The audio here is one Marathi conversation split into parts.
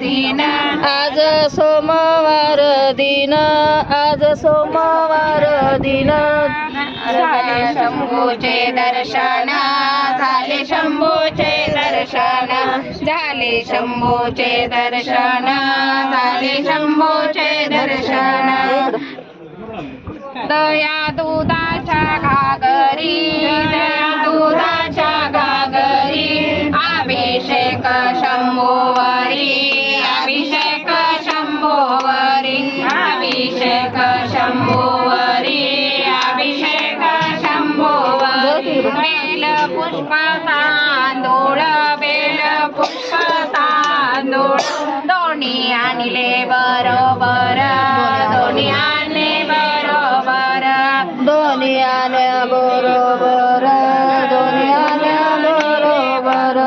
दिन। आज सोमवार दिन आज सोमवार दिन। झाले शंभूचे दर्शन झाले शंभूचे दर्शन। झाले शंभूचे दर्शन झाले शंभूचे दर्शन। दया दुधाच्या घागरी दोन्ही आणले बरोबर दोन्ही आणले बरोबर दोन्ही आल्या बरोबर दोन्ही आल्या बरोबर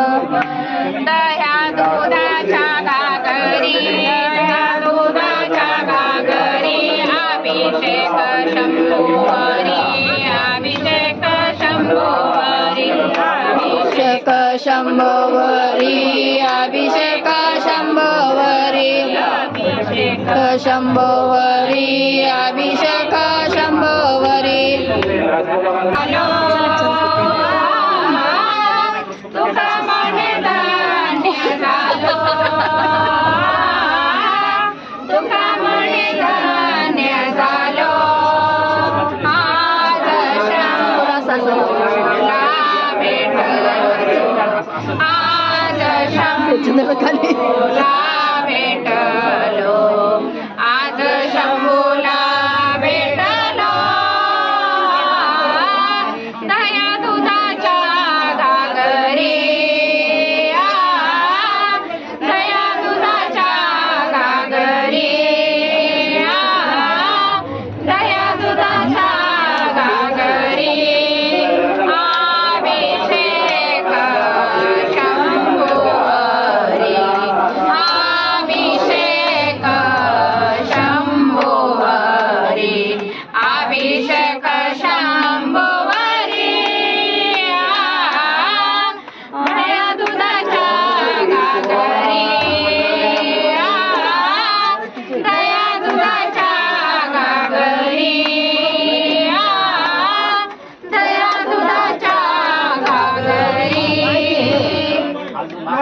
दया दुधाच्या घागरी दया दुधाच्या घागरी अभिषेक शंभुवरी अभिषेक शंभुवरी अभिषेक शंभुवरी अभिषेक शंभवरी अभिषेक शंभवरी हॅलो आज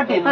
పాటిల్